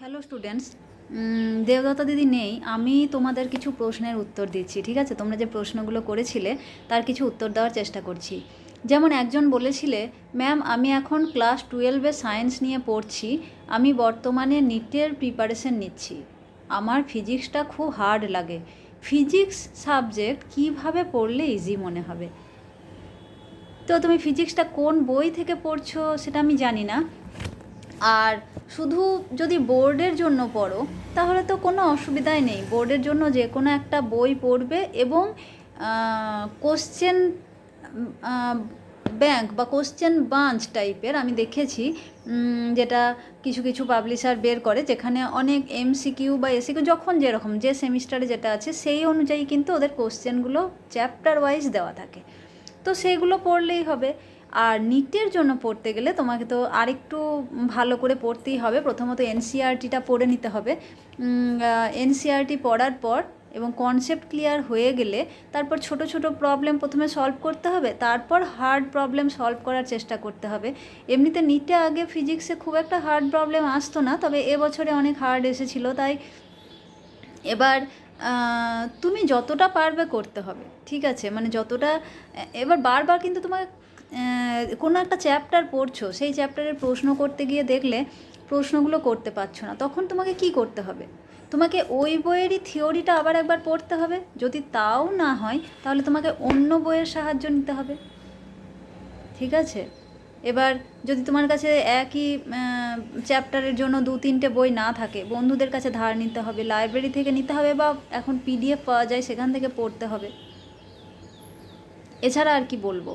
Hello students Debdatta দিদি নেই। আমি তোমাদের কিছু প্রশ্নের উত্তর দিচ্ছি, ঠিক আছে? তোমরা যে প্রশ্নগুলো করেছিলে, তার কিছু উত্তর দেওয়ার চেষ্টা করছি। যেমন একজন বলেছিলে ম্যাম আমি এখন ক্লাস টুয়েলভে সায়েন্স নিয়ে পড়ছি। আমি বর্তমানে নিটের প্রিপারেশন নিচ্ছি। আমার ফিজিক্সটা খুব হার্ড লাগে। ফিজিক্স সাবজেক্ট কীভাবে পড়লে ইজি মনে হবে? তো তুমি ফিজিক্সটা কোন বই থেকে পড়ছো, সেটা আমি জানি না। আর শুধু যদি বোর্ডের জন্য পড়ো, তাহলে তো কোনো অসুবিধাই নেই। বোর্ডের জন্য যে কোনো একটা বই পড়বে এবং কোশ্চেন ব্যাংক বা কোশ্চেন বাঞ্চ টাইপের আমি দেখেছি যেটা কিছু কিছু পাবলিশার বের করে, যেখানে অনেক এমসিকিউ বা এসিকিউ যখন যেরকম, যে সেমিস্টারে যেটা আছে, সেই অনুযায়ী কিন্তু ওদের কোশ্চেনগুলো চ্যাপ্টার ওয়াইজ দেওয়া থাকে। তো সেগুলো পড়লেই হবে। আর নিটের জন্য পড়তে গেলে তোমাকে তো আরেকটু ভালো করে পড়তেই হবে। প্রথমত এনসিআরটিটা পড়ে নিতে হবে। এনসিআরটি পড়ার পর এবং কনসেপ্ট ক্লিয়ার হয়ে গেলে তারপর ছোট ছোট প্রবলেম প্রথমে সলভ করতে হবে তারপর হার্ড প্রবলেম সলভ করার চেষ্টা করতে হবে। এমনিতে নিটে আগে ফিজিক্সে খুব একটা হার্ড প্রবলেম আসতো না তবে এবছরে অনেক হার্ড এসেছিল তাই এবার তুমি যতটা পারবে করতে হবে ঠিক আছে? মানে যতটা এবার বারবার কিন্তু আহ, কোনো একটা চ্যাপ্টার পড়ছো, সেই চ্যাপ্টারের প্রশ্ন করতে গিয়ে দেখলে প্রশ্নগুলো করতে পারছ না। তখন তোমাকে কি করতে হবে? তোমাকে ওই বইয়েরই থিওরিটা আবার একবার পড়তে হবে। যদি তাও না হয়, তাহলে তোমাকে অন্য বইয়ের সাহায্য নিতে হবে। ঠিক আছে? এবার যদি তোমার কাছে একই চ্যাপ্টারের জন্য দু তিনটে বই না থাকে, বন্ধুদের কাছে ধার নিতে হবে লাইব্রেরি থেকে নিতে হবে বা এখন পিডিএফ পাওয়া যায়, সেখান থেকে পড়তে হবে। এছাড়া আর কি বলব?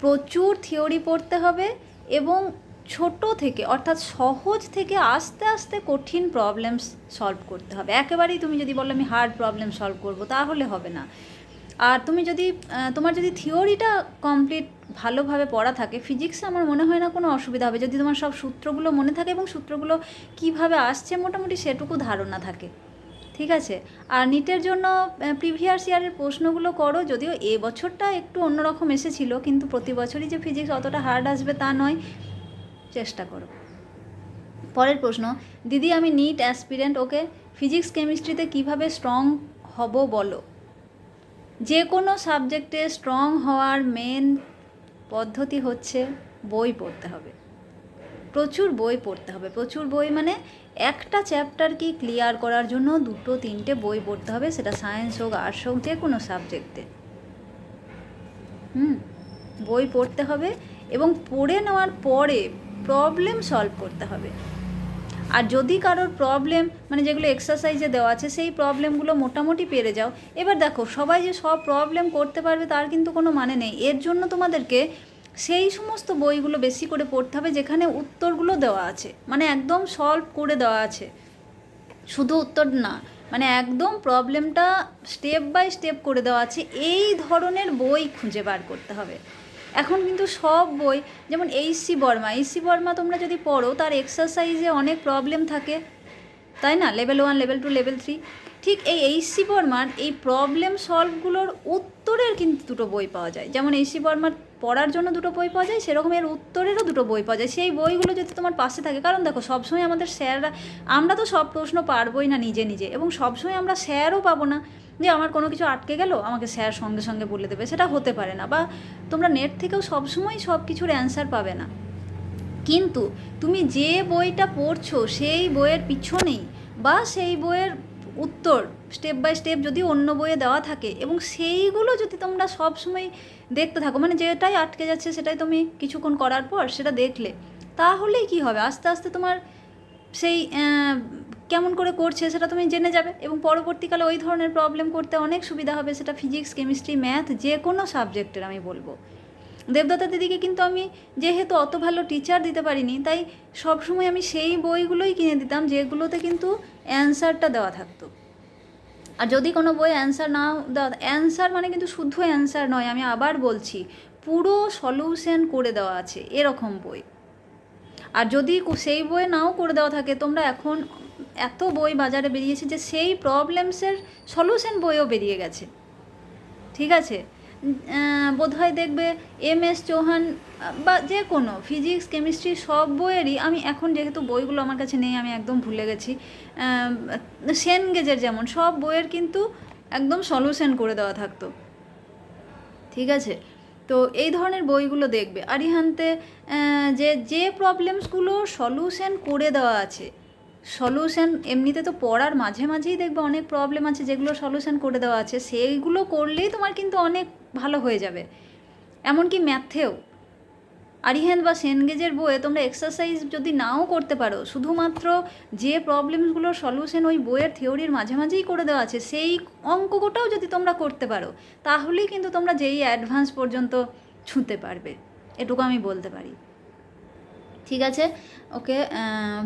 প্রচুর থিওরি পড়তে হবে এবং ছোট থেকে, অর্থাৎ সহজ থেকে আস্তে আস্তে কঠিন প্রবলেমস সলভ করতে হবে। একেবারেই তুমি যদি বলো আমি হার্ড প্রবলেম সলভ করব, তাহলে হবে না। আর তুমি যদি তোমার যদি থিওরিটা কমপ্লিট ভালোভাবে পড়া থাকে ফিজিক্সে আমার মনে হয় না কোনো অসুবিধা হবে। যদি তোমার সব সূত্রগুলো মনে থাকে এবং সূত্রগুলো কীভাবে আসছে, মোটামুটি সেটুকু ধারণা থাকে। ঠিক আছে? আর নিটের জন্য প্রিভিয়াস ইয়ারের প্রশ্নগুলো করো, যদিও এ বছরটা একটু অন্যরকম এসেছিল, কিন্তু প্রতি বছরই যে ফিজিক্স অতটা হার্ড আসবে তা নয়, চেষ্টা করো। পরের প্রশ্ন, দিদি, আমি নিট অ্যাসপিরেন্ট ওকে ফিজিক্স কেমিস্ট্রিতে কীভাবে স্ট্রং হব বলো? যে কোনো সাবজেক্টে স্ট্রং হওয়ার মেন পদ্ধতি হচ্ছে বই পড়তে হবে। প্রচুর বই পড়তে হবে। প্রচুর বই মানে একটা চ্যাপ্টার কি ক্লিয়ার করার জন্য দুটো, তিনটে বই পড়তে হবে, সেটা সায়েন্স হোক আর্টস হোক, যে কোনো সাবজেক্টে হুম, বই পড়তে হবে এবং পড়ে নেওয়ার পরে প্রবলেম সলভ করতে হবে। আর যদি কারোর প্রবলেম মানে যেগুলো এক্সারসাইজে দেওয়া আছে, সেই প্রবলেমগুলো মোটামুটি পেরে যাও। এবার দেখো, সবাই যে সব প্রবলেম করতে পারবে তার কিন্তু কোনো মানে নেই। এর জন্য তোমাদেরকে সেই সমস্ত বইগুলো বেশি করে পড়তে হবে যেখানে উত্তরগুলো দেওয়া আছে। মানে একদম সলভ করে দেওয়া আছে। শুধু উত্তর না মানে একদম প্রবলেমটা স্টেপ বাই স্টেপ করে দেওয়া আছে। এই ধরনের বই খুঁজে বার করতে হবে। এখন কিন্তু সব বই, যেমন এইচসি বর্মা এইচসি বর্মা তোমরা যদি পড়ো, তার এক্সারসাইজে অনেক প্রবলেম থাকে। তাই না? Level one level two level three ঠিক এই এইচসি বর্মার এই প্রবলেম সলভগুলোর উত্তরের কিন্তু দুটো বই পাওয়া যায়। যেমন এইচসি বর্মার পড়ার জন্য দুটো বই পাওয়া যায়, সেরকম এর উত্তরেরও দুটো বই পাওয়া যায়। সেই বইগুলো যদি তোমার পাশে থাকে, কারণ দেখো, সবসময় আমাদের স্যাররা, আমরা তো সব প্রশ্ন পারবোই না নিজে নিজে, এবং সবসময় আমরা স্যারও পাবো না যে আমার কোনো কিছু আটকে গেল, আমাকে স্যার সঙ্গে সঙ্গে বলে দেবে। সেটা হতে পারে না, বা তোমরা নেট থেকেও সবসময় সব কিছুর অ্যান্সার পাবে না। কিন্তু তুমি যে বইটা পড়ছো সেই বইয়ের পিছনেই বা সেই বইয়ের উত্তর স্টেপ বাই স্টেপ যদি অন্য বইয়ে দেওয়া থাকে এবং সেইগুলো যদি তোমরা সব সময় দেখতে থাকো মানে যেটাই আটকে যাচ্ছে সেটাই তুমি কিছুক্ষণ করার পর সেটা দেখলে, তাহলেই কি হবে? আস্তে আস্তে তোমার সেই কেমন করে করছে সেটা তুমি জেনে যাবে এবং পরবর্তীকালে ওই ধরনের প্রবলেম করতে অনেক সুবিধা হবে। সেটা ফিজিক্স কেমিস্ট্রি ম্যাথ যে কোনো সাবজেক্টের আমি বলব। দেবদত্তা দিদিকে কিন্তু আমি যেহেতু অত ভালো টিচার দিতে পারিনি, তাই সবসময় আমি সেই বইগুলোই কিনে দিতাম, যেগুলোতে কিন্তু অ্যান্সারটা দেওয়া থাকতো। আর যদি কোনো বই অ্যান্সার না দেওয়া অ্যান্সার মানে কিন্তু শুদ্ধ অ্যান্সার নয়, আমি আবার বলছি, পুরো সলিউশন করে দেওয়া আছে, এরকম বই। আর যদি সেই বই নাও করে দেওয়া থাকে, তোমরা এখন এত বই বাজারে বেরিয়েছে যে সেই প্রবলেমসের সলিউশন বইও বেরিয়ে গেছে। ঠিক আছে? বোধহয় দেখবে এম এস, চৌহান, বা যে কোনো, ফিজিক্স, কেমিস্ট্রি সব বইয়েরই, আমি এখন যেহেতু বইগুলো আমার কাছে নেই, আমি একদম ভুলে গেছি সেন গেজের যেমন, সব বইয়ের কিন্তু একদম সলিউশন করে দেওয়া থাকতো। ঠিক আছে? তো এই ধরনের বইগুলো দেখবে। আরিহান্তে যে যে প্রবলেমসগুলো সলিউশন করে দেওয়া আছে সলিউশন এমনিতে তো পড়ার মাঝে মাঝেই দেখবে অনেক প্রবলেম আছে, যেগুলো সলিউশন করে দেওয়া আছে, সেইগুলো করলেই তোমার কিন্তু অনেক ভালো হয়ে যাবে। এমনকি ম্যাথেও। আরিহ্যান্ড বা সেনগেজের বইয়ে তোমরা এক্সারসাইজ যদি নাও করতে পারো, শুধুমাত্র যে প্রবলেমসগুলোর সলিউশন ওই বইয়ের থিওরির মাঝে মাঝেই করে দেওয়া আছে, সেই অঙ্কটাও যদি তোমরা করতে পারো, তাহলেই কিন্তু তোমরা যেই অ্যাডভান্স পর্যন্ত ছুঁতে পারবে। এটুকু আমি বলতে পারি। ঠিক আছে? ওকে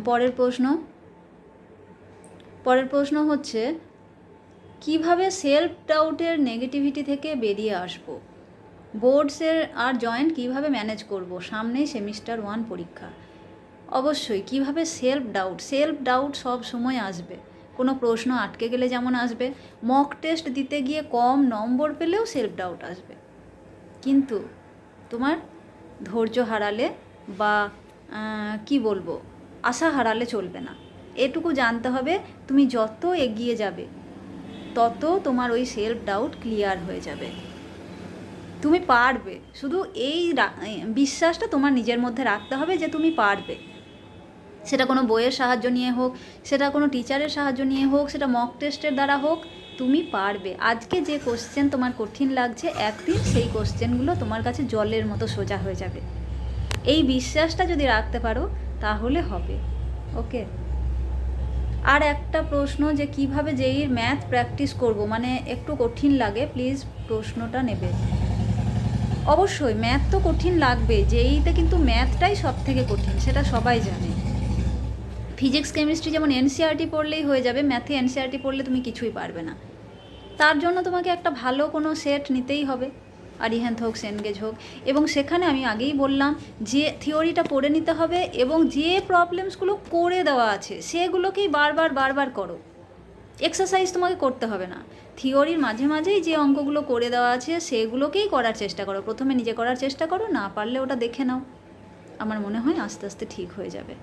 পরের প্রশ্ন। পরের প্রশ্ন হচ্ছে কীভাবে সেলফ ডাউটের নেগেটিভিটি থেকে বেরিয়ে আসব? বোর্ডসের আর জয়েন্ট কীভাবে ম্যানেজ করব? সামনেই সেমিস্টার ওয়ান পরীক্ষা। অবশ্যই, কীভাবে সেলফ ডাউট সেলফ ডাউট সব সময় আসবে। কোনো প্রশ্ন আটকে গেলে যেমন আসবে। মক টেস্ট দিতে গিয়ে কম নম্বর পেলেও সেলফ ডাউট আসবে। কিন্তু তোমার ধৈর্য হারালে বা কি বলব? আশা হারালে চলবে না। এটুকু জানতে হবে, তুমি যত এগিয়ে যাবে তত তোমার ওই সেলফ ডাউট ক্লিয়ার হয়ে যাবে। তুমি পারবে। শুধু এই বিশ্বাসটা তোমার নিজের মধ্যে রাখতে হবে যে তুমি পারবে। সেটা কোনো বইয়ের সাহায্য নিয়ে হোক, সেটা কোনো টিচারের সাহায্য নিয়ে হোক, সেটা মক টেস্টের দ্বারা হোক, তুমি পারবে। আজকে যে কোশ্চেন তোমার কঠিন লাগছে, একদিন সেই কোশ্চেনগুলো তোমার কাছে জলের মতো সোজা হয়ে যাবে। এই বিশ্বাসটা যদি রাখতে পারো, তাহলে হবে। ওকে আর একটা প্রশ্ন যে কীভাবে যেই ম্যাথ প্র্যাকটিস করব? মানে একটু কঠিন লাগে প্লিজ প্রশ্নটা নেবে। অবশ্যই ম্যাথ তো কঠিন লাগবে, যেইতে কিন্তু ম্যাথটাই সব থেকে কঠিন, সেটা সবাই জানে। ফিজিক্স কেমিস্ট্রি যেমন এনসিআরটি পড়লেই হয়ে যাবে ম্যাথে এনসিআরটি পড়লে তুমি কিছুই পারবে না। তার জন্য তোমাকে একটা ভালো কোনো সেট নিতেই হবে। আরিহ্যান্থ হোক, সেনগেজ হোক। এবং সেখানে আমি আগেই বললাম যে থিওরিটা পড়ে নিতে হবে এবং যে প্রবলেমসগুলো করে দেওয়া আছে সেগুলোকেই বারবার বারবার করো। এক্সারসাইজ তোমাকে করতে হবে না। থিওরির মাঝে মাঝেই যে অঙ্কগুলো করে দেওয়া আছে সেগুলোকেই করার চেষ্টা করো। প্রথমে নিজে করার চেষ্টা করো, না পারলে ওটা দেখে নাও। আমার মনে হয় আস্তে আস্তে ঠিক হয়ে যাবে।